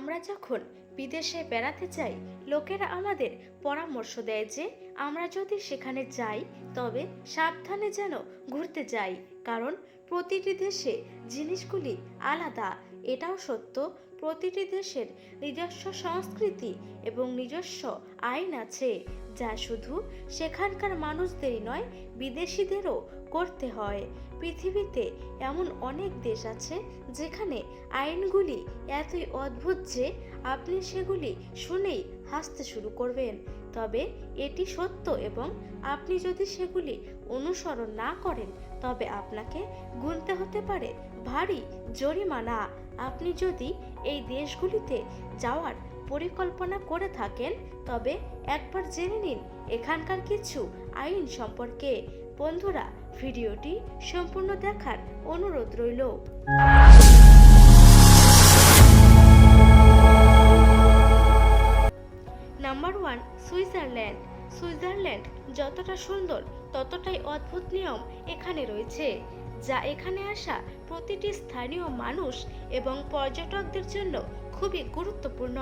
আমরা যখন বিদেশে বেড়াতে যাই, লোকেরা আমাদের পরামর্শ দেয় যে, আমরা যদি সেখানে যাই, তবে সাবধানে যেন ঘুরতে যাই, কারণ প্রতিটি দেশে জিনিসগুলি আলাদা। এটাও সত্য প্রতিটি দেশের নিজস্ব সংস্কৃতি এবং নিজস্ব আইন আছে, যা শুধু সেখানকার মানুষদেরই নয়, বিদেশিদেরও করতে হয়। পৃথিবীতে এমন অনেক দেশ আছে, যেখানে আইনগুলি এতই অদ্ভুত যে আপনি সেগুলি শুনেই হাসতে শুরু করবেন। তবে এটি সত্য এবং আপনি যদি সেগুলি অনুসরণ না করেন, তবে আপনাকে গুনতে হতে পারে ভারী জরিমানা। আপনি যদি এই দেশগুলিতে যাওয়ার পরিকল্পনা করে থাকেন, তবে একবার জেনে নিন এখানকার কিছু আইন সম্পর্কে। বন্ধুরা, ভিডিওটি সম্পূর্ণ দেখার অনুরোধ রইল। সুইজারল্যান্ড যতটা সুন্দর, ততটাই অদ্ভুত নিয়ম এখানে রয়েছে, যা এখানে আসা প্রতিটি স্থানীয় মানুষ এবং পর্যটকদের জন্য খুবই গুরুত্বপূর্ণ।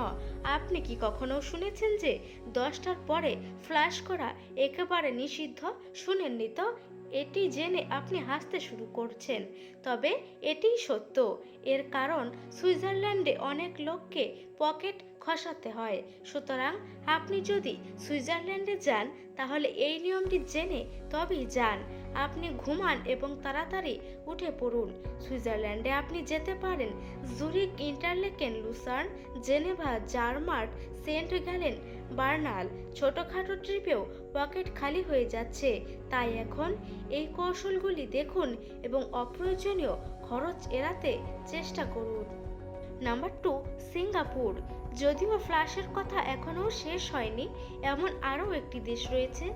আপনি কি কখনো শুনেছেন যে দশটার পরে ফ্ল্যাশ করা একেবারে নিষিদ্ধ? শুনেননি তো? এটি জেনে আপনি হাসতে শুরু করছেন। তবে এটিই সত্য। এর কারণ, সুইজারল্যান্ডে অনেক লোককে পকেট খসাতে হয়। সুতরাং আপনি যদি সুইজারল্যান্ডে যান, তাহলে এই নিয়মটি জেনে তবেই যান। আপনি ঘুমান এবং তাড়াতাড়ি উঠে পড়ুন। সুইজারল্যান্ডে আপনি যেতে পারেন। Zurich Interlaken Lucerne Geneva Zermatt Saint Gallen বার্নাল ছোটোখাটো ট্রিপেও পকেট খালি হয়ে যাচ্ছে। তাই এখন এই কৌশলগুলি দেখুন এবং অপ্রয়োজনীয় খরচ এড়াতে চেষ্টা করুন। Number two, Singapore. যদিও ফ্লাশের কথা এখনও শেষ হয়নি, এমন আরও একটি দেশ রয়েছে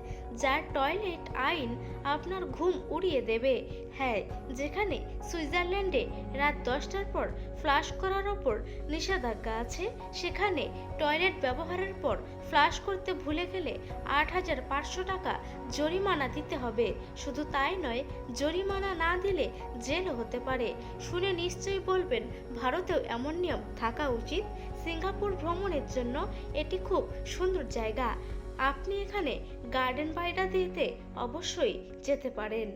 যার টয়লেট আইন আপনার ঘুম উড়িয়ে দেবে। হ্যাঁ যেখানে সুইজারল্যান্ডে রাত দশটার পর ফ্লাশ করার ওপর নিষেধাজ্ঞা আছে, সেখানে টয়লেট ব্যবহারের পর ফ্লাশ করতে ভুলে গেলে আট হাজার পাঁচশো টাকা জরিমানা দিতে হবে। শুধু তাই নয়, জরিমানা না দিলে জেল হতে পারে। শুনে নিশ্চয়ই বলবেন, ভারতেও এমন নিয়ম থাকা উচিত সিঙ্গাপুর ভ্রমণের জন্য এটি খুব সুন্দর জায়গা। আপনি এখানে গার্ডেন বাইডা দিতে অবশ্যই যেতে পারেন।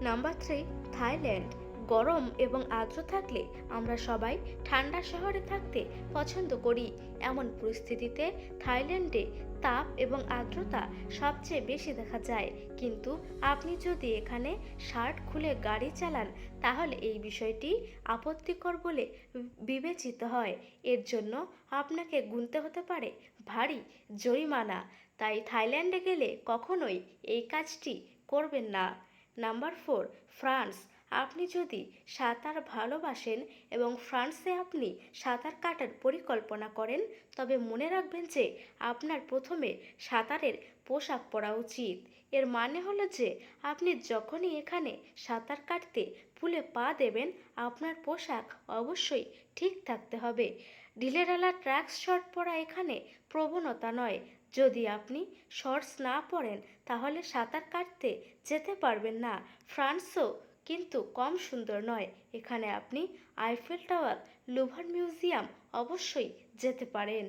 Number three, Thailand. গরম এবং আর্দ্র থাকলে আমরা সবাই ঠান্ডা শহরে থাকতে পছন্দ করি। এমন পরিস্থিতিতে থাইল্যান্ডে তাপ এবং আর্দ্রতা সবচেয়ে বেশি দেখা যায়। কিন্তু আপনি যদি এখানে শার্ট খুলে গাড়ি চালান, তাহলে এই বিষয়টি আপত্তিকর বলে বিবেচিত হয়। এর জন্য আপনাকে গুনতে হতে পারে ভারী জরিমানা। তাই থাইল্যান্ডে গেলে কখনোই এই কাজটি করবেন না। Number four, France. আপনি যদি সাঁতার ভালোবাসেন এবং ফ্রান্সে আপনি সাঁতার কাটার পরিকল্পনা করেন, তবে মনে রাখবেন যে আপনার প্রথমে সাঁতারের পোশাক পরা উচিত। এর মানে হলো যে আপনি যখনই এখানে সাঁতার কাটতে পুলে পা দেবেন, আপনার পোশাক অবশ্যই ঠিক থাকতে হবে। ঢিলেঢালা ট্র্যাক্স শর্ট পরা এখানে প্রবণতা নয়। যদি আপনি শর্টস না পরেন, তাহলে সাঁতার কাটতে যেতে পারবেন না। ফ্রান্সও কিন্তু কম সুন্দর নয়। এখানে আপনি আইফেল টাওয়ার, লুভার মিউজিয়াম অবশ্যই যেতে পারেন।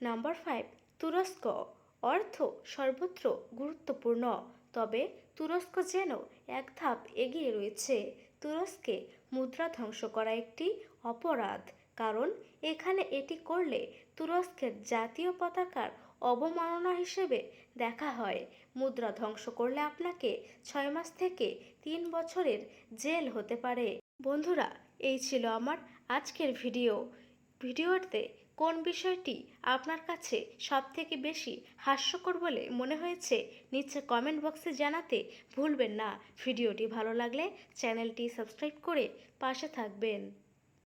নাম্বার ফাইভ, তুরস্ক। অর্থ সর্বত্র গুরুত্বপূর্ণ, তবে তুরস্ক যেন এক ধাপ এগিয়ে রয়েছে। তুরস্কে মুদ্রা ধ্বংস করা একটি অপরাধ, কারণ এখানে এটি করলে তুরস্কের জাতীয় পতাকার অবমাননা হিসেবে দেখা হয়। মুদ্রা ধ্বংস করলে আপনাকে ছয় মাস থেকে তিন বছরের জেল হতে পারে। বন্ধুরা, এই ছিল আমার আজকের ভিডিও। ভিডিওতে কোন বিষয়টি আপনার কাছে সব থেকে বেশি হাস্যকর বলে মনে হয়েছে, নিচে কমেন্ট বক্সে জানাতে ভুলবেন না। ভিডিওটি ভালো লাগলে চ্যানেলটি সাবস্ক্রাইব করে পাশে থাকবেন।